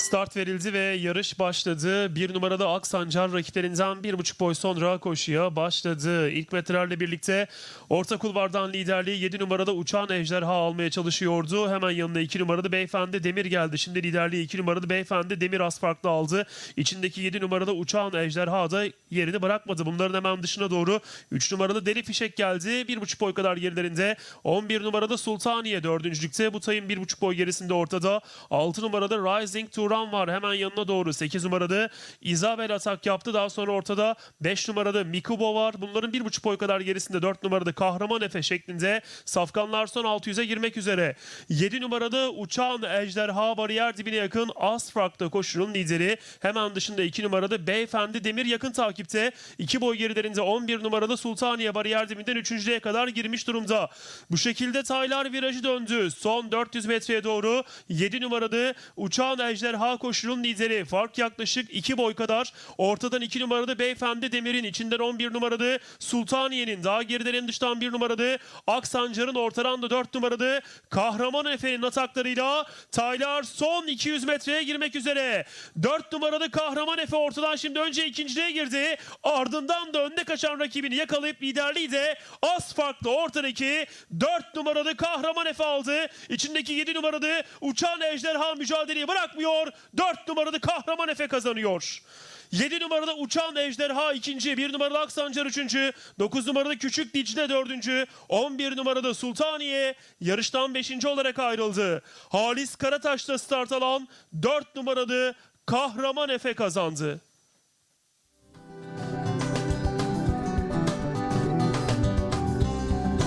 Start verildi ve yarış başladı. Bir numaralı Aksancar rakiplerinden bir buçuk boy sonra koşuya başladı. İlk metrelerle birlikte orta kulvardan liderliği 7 numarada uçan ejderha almaya çalışıyordu. Hemen yanına 2 numaralı beyefendi Demir geldi. Şimdi liderliği 2 numaralı beyefendi Demir az farklı aldı. İçindeki 7 numarada uçan ejderha da yerini bırakmadı. Bunların hemen dışına doğru 3 numaralı Deli Fişek geldi. Bir buçuk boy kadar gerilerinde. 11 numarada Sultaniye dördüncülükte. Bu tayın bir buçuk boy gerisinde ortada. 6 numarada Rising Turan var. Hemen yanına doğru 8 numarada Isabel atak yaptı. Daha sonra ortada 5 numarada Mikubo var. Bunların bir buçuk boy kadar gerisinde 4 numarada Kahraman Efe şeklinde. Safkanlar son 600'e girmek üzere. 7 numarada Uçan Ejderha bariyer dibine yakın Asfrak'ta koşunun lideri. Hemen dışında 2 numarada Beyefendi Demir yakın takipte. 2 boy gerilerinde 11 numarada Sultaniye bariyer dibinden 3.lüğe kadar girmiş durumda. Bu şekilde Taylar virajı döndü. Son 400 metreye doğru 7 numarada Uçan Ejderha koşunun lideri. Fark yaklaşık 2 boy kadar. Ortadan 2 numarada Beyefendi Demir'in içinden 11 numarada Sultaniye'nin daha geriden en dıştan 1 numarada Aksancar'ın ortadan da 4 numarada Kahraman Efe'nin ataklarıyla Taylar son 200 metreye girmek üzere. 4 numarada Kahraman Efe ortadan şimdi önce ikinciliğe girdi. Ardından da önde kaçan rakibini yakalayıp liderliği de az farklı ortadaki 4 numarada Kahraman Efe aldı. İçindeki 7 numarada Uçan Ejderha mücadeleyi bırakmıyor. 4 numarada Kahraman Efe kazanıyor. 7 numarada Uçan Ejderha ikinci, 1 numarada Aksancar üçüncü, 9 numarada Küçük Dicle dördüncü, 11 numarada Sultaniye yarıştan 5. olarak ayrıldı. Halis Karataş'ta start alan 4 numarada Kahraman Efe kazandı.